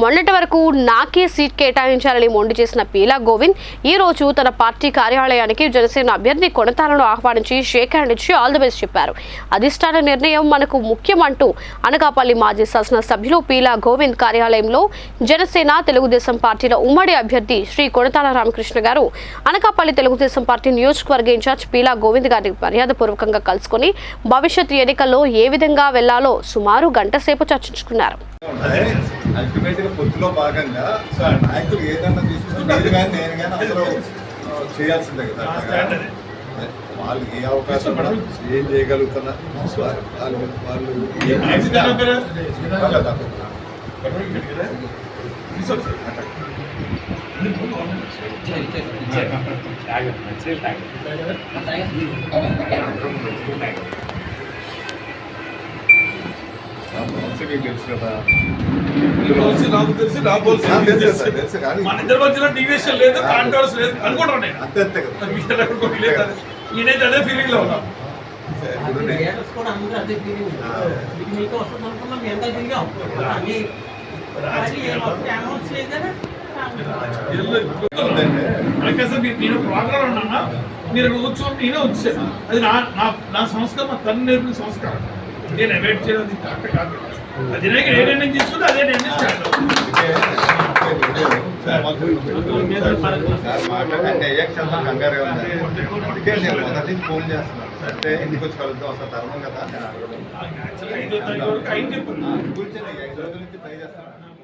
మొన్నటి వరకు నాకే సీట్ కేటాయించాలని మొండి చేసిన పీలా గోవింద్ ఈ రోజు తన పార్టీ కార్యాలయానికి జనసేన అభ్యర్థి కొనతాలను ఆహ్వానించి షేక్ హ్యాండ్ ఇచ్చి ఆల్ ది బెస్ట్ చెప్పారు. అధిష్టాన నిర్ణయం మనకు ముఖ్యం అంటూ అనకాపల్లి మాజీ శాసనసభ్యులు పీలా గోవింద్ కార్యాలయంలో జనసేన తెలుగుదేశం పార్టీల ఉమ్మడి అభ్యర్థి శ్రీ కొనతాల రామకృష్ణ గారు అనకాపల్లి తెలుగుదేశం పార్టీ నియోజకవర్గ ఇన్ఛార్జ్ పీలా గోవింద్ గారిని మర్యాదపూర్వకంగా కలుసుకొని భవిష్యత్ ఎన్నికల్లో ఏ విధంగా వెళ్ళాలో సుమారు గంట సేపు చర్చించుకున్నారు. అల్టిమేట్గా పొత్తులో భాగంగా సో ఆ నాయకులు ఏదన్నా తీసుకుంటే మీరు కానీ నేను కానీ అందరూ ఆ, చేయాల్సిందే కదా వాళ్ళు ఏ అవకాశం కూడా ఏం చేయగలుగుతున్నా వాళ్ళు వాళ్ళు మీకు తెలుసు కదా తెలిసి నాకు తెలిసి నాకు తెలుసు కానీ మన ఇద్దరి మధ్యలో డీవియేషన్ లేదు కాంట్రవర్స్ లేదు అనుకుంటాను నేను. అంతే అంతే కదా. నేనైతే అదే ఫీలింగ్లో ఉన్నా ఇప్పుడు నేను- ప్రోగ్రామ్ ఉన్నా మీరు కూర్చొని నేనే వచ్చాను. అది నా నా నా సంస్కారం తల్లి నేర్పిన సంస్కారం నేను అవాయిడ్ చేయడం అది కరెక్ట్ కాదు. అది నేను ఏ నిర్ణయం తీసుకుంటే అదే నిర్ణయం అందుకే నేను మొదటి ఫోన్ చేస్తున్నాను అంటే ఇంటికి వచ్చి కలుద్దాం అసలు కదా ఐదో తారీఖు వరకు ఐదు నుంచి ట్రై చేస్తున్నాను